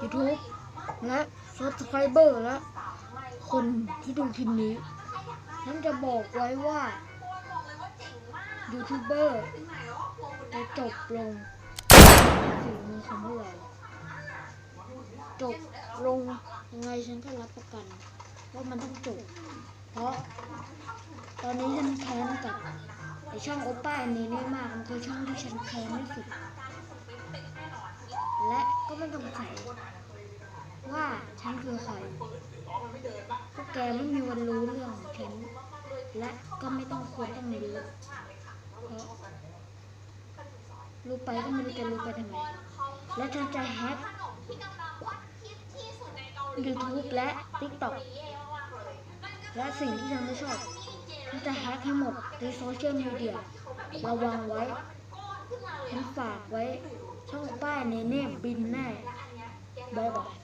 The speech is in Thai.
YouTube และ Subscriber และ คนที่ดูคลิปนี้ฉันจะบอกไว้ว่ายูทูบเบอร์จะจบลงฝีมือของพวกเราจบลงยังไงฉันก็รับประกันว่ามันต้องจบ เพราะ ตอนนี้ฉันแค้นกับไอช่องโอป้าอันี้นี่มากมันคือช่องที่ฉันแค้นที่สุด ก็ไม่ต้องใส่ว่าฉันคือใครพวกแกไม่มีวันรู้เรื่องของฉัน และก็ไม่ต้องควรต้องรู้เพราะรู้ไปก็ไม่รู้จะรู้ไปทำไม และฉันจะแฮก YouTube และ TikTok และสิ่งที่ฉันไม่ชอบฉันจะแฮกให้หมดในโซเชียลมีเดียระวังไว้ฉันฝากไว้ ช่อ